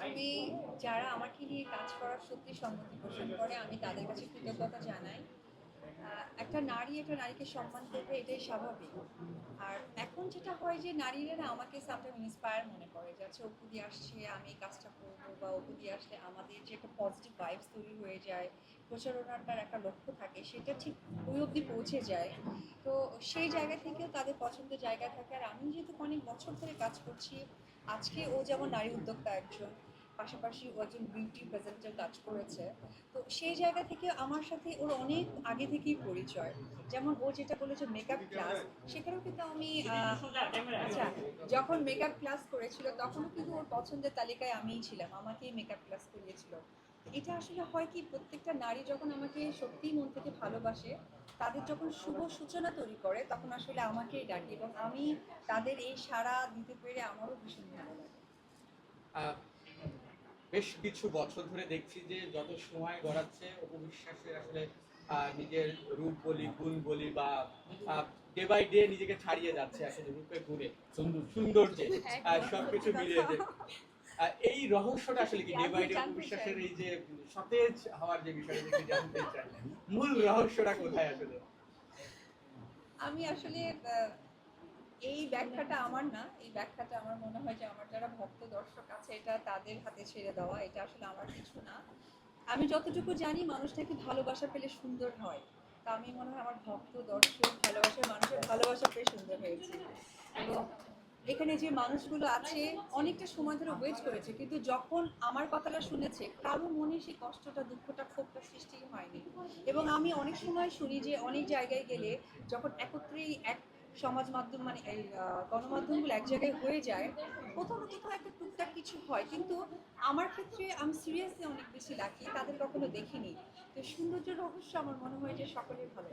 প্রথমে যারা আমাকে নিয়ে কাজ করার সত্যি সম্মতি পোষণ করে, আমি তাদের কাছে কৃতজ্ঞতা জানাই। একটা নারী একটা নারীকে সম্মান করবে, এটাই স্বাভাবিক। আর এখন যেটা হয় যে নারীরা আমাকে সামটাইম ইন্সপায়ার মনে করে যে আচ্ছা অপু দিয়ে আসছে, আমি এই কাজটা করব বা অপু দিয়ে আসলে আমাদের যে একটা পজিটিভ ভাইবস তৈরি হয়ে যায়, প্রচারণাটার একটা লক্ষ্য থাকে, সেটা ঠিক ওই অবধি পৌঁছে যায়। তো সেই জায়গা থেকেও তাদের পছন্দের জায়গা থাকে। আর আমি যেহেতু অনেক বছর ধরে কাজ করছি, আজকে ও যেমন নারী উদ্যোক্তা একজন পাশাপাশি ও একজন বিউটি প্রেজেন্টার কাজ করেছে। তো সেই জায়গা থেকে আমার সাথে ওর অনেক আগে থেকেই পরিচয়। যেমন ও যেটা বলেছে মেকআপ ক্লাস সেখানেও কিন্তু আমি আচ্ছা যখন মেকআপ ক্লাস করেছিল, তখনও কিন্তু ওর পছন্দের তালিকায় আমিই ছিলাম, আমাকেই মেকআপ ক্লাস করিয়েছিল। এটা আসলে হয় কি, প্রত্যেকটা নারী যখন আমাকে সত্যিই মন থেকে ভালোবাসে, তাদের যখন শুভ সূচনা তৈরি করে, তখন আসলে আমাকেই ডাকে এবং আমি তাদের এই সাড়া দিতে পেরে আমারও ভীষণ ভালো লাগে। বেশ কিছু বছর ধরে দেখছি যে যত সময় গড়াচ্ছে অপবিশ্বাসের আসলে আহ, নিজের রূপ বলি গুণ বলি বা ডে বাই ডে নিজেকে ছাড়িয়ে যাচ্ছে আসলে রূপে গুণে। সৌন্দর্যে। আহ, সবকিছু মিলিয়ে যে। এই রহস্যটা আসলে কি ডে বাই ডে অপবিশ্বাসের এই যে সতেজ হওয়ার যে বিষয়টা জানতে চাই মূল রহস্যটা কোথায় আসলে? আমি আসলে আহ, এই ব্যাখ্যাটা আমার না এই ব্যাখ্যাটা আমার মনে হয় যে আমার যারা ভক্ত দর্শক আছে এটা তাদের হাতে ছেড়ে দেওয়া, এটা আসলে আমার কিছু না। আমি যতটুকু জানি মানুষটাকে ভালোবাসা পেলে সুন্দর হয়। তা আমি মনে হয় আমার ভক্ত, দর্শক, ভালোবাসার মানুষের ভালোবাসা পেয়ে সুন্দর হয়েছে। এবং এখানে যে মানুষগুলো আছে, অনেকটা সময় ধরে ওয়েট করেছে, কিন্তু যখন আমার কথাটা শুনেছে, কারও মনে সেই কষ্টটা, দুঃখটা, ক্ষোভটা সৃষ্টি হয়নি। এবং আমি অনেক সময় শুনি যে, অনেক জায়গায় গেলে যখন একত্রেই এক সমাজ মাধ্যম মানে এই গণমাধ্যমগুলো এক জায়গায় হয়ে যায় কোথাও কোথাও একটা টুকটাক কিছু হয়, কিন্তু আমার ক্ষেত্রে আমি সিরিয়াসলি অনেক বেশি লাকি তাদের কখনো দেখিনি। তো সৌন্দর্য রহস্য আমার মনে হয় যে সকলের ভালো।